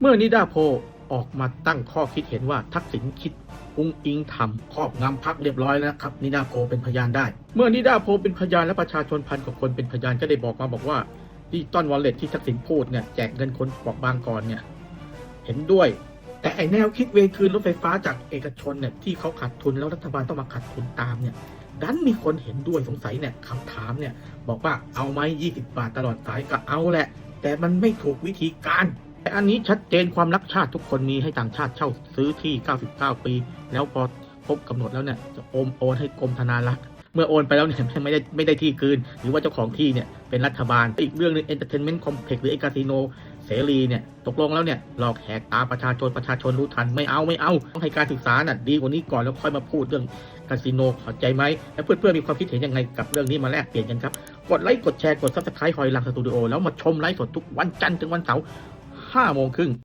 เมื่อนิดาโพออกมาตั้งข้อคิดเห็นว่าทักษิณคิดอุ้งอิงทำครอบงำพักเรียบร้อยแล้วครับ นิดาโพเป็นพยานได้ เมื่อนิดาโพเป็นพยานและประชาชนพันกว่าคนเป็นพยานก็ได้บอกมาบอกว่าดิจิตอลวอลเล็ตที่ทักษิณพูดเนี่ยแจกเงินคนบอกบางก่อนเนี่ยเห็นด้วย แต่ไอแนวคิดเวคืนรถไฟฟ้าจากเอกชนเนี่ยที่เขาขาดทุนแล้วรัฐบาลต้องมาขาดทุนตามเนี่ยดันมีคนเห็นด้วยสงสัยเนี่ยคำถามเนี่ยบอกว่าเอาไหม20 บาทตลอดสายก็เอาแหละ แต่มันไม่ถูกวิธีการ แต่อันนี้ชัดเจนความรักชาติทุกคนมีให้ต่างชาติเช่าซื้อที่ 99 ปี แล้วพอครบกำหนดแล้วเนี่ยจะโอนโอนให้กรมธนารักษ์เมื่อโอนไปแล้วเนี่ยไม่ได้ไม่ได้ที่คืน หรือว่าเจ้าของที่เนี่ยเป็นรัฐบาล อีกเรื่องหนึง entertainment complex หรือไอคาสิโนเสรีเนี่ยตกลงแล้วเนี่ยหลอกแหกตาประชาชนประชาชนรู้ทันไม่เอาไม่เอาต้องให้การศึกษาน่ะดีกว่านี้ก่อนแล้วค่อยมาพูดเรื่องคาสิโนเข้าใจไหมและเพื่อนๆมีความคิดเห็นยังไงกับเรื่องนี้มาแลกเปลี่ยนกันครับ กดไลค์กดแชร์กดซับสไครต์หอยหลังสตูดิโอแล้วมาชมไลฟ์สดทุกวันจันทร์ถึงวันเสาร์ 5โมงครึ่ง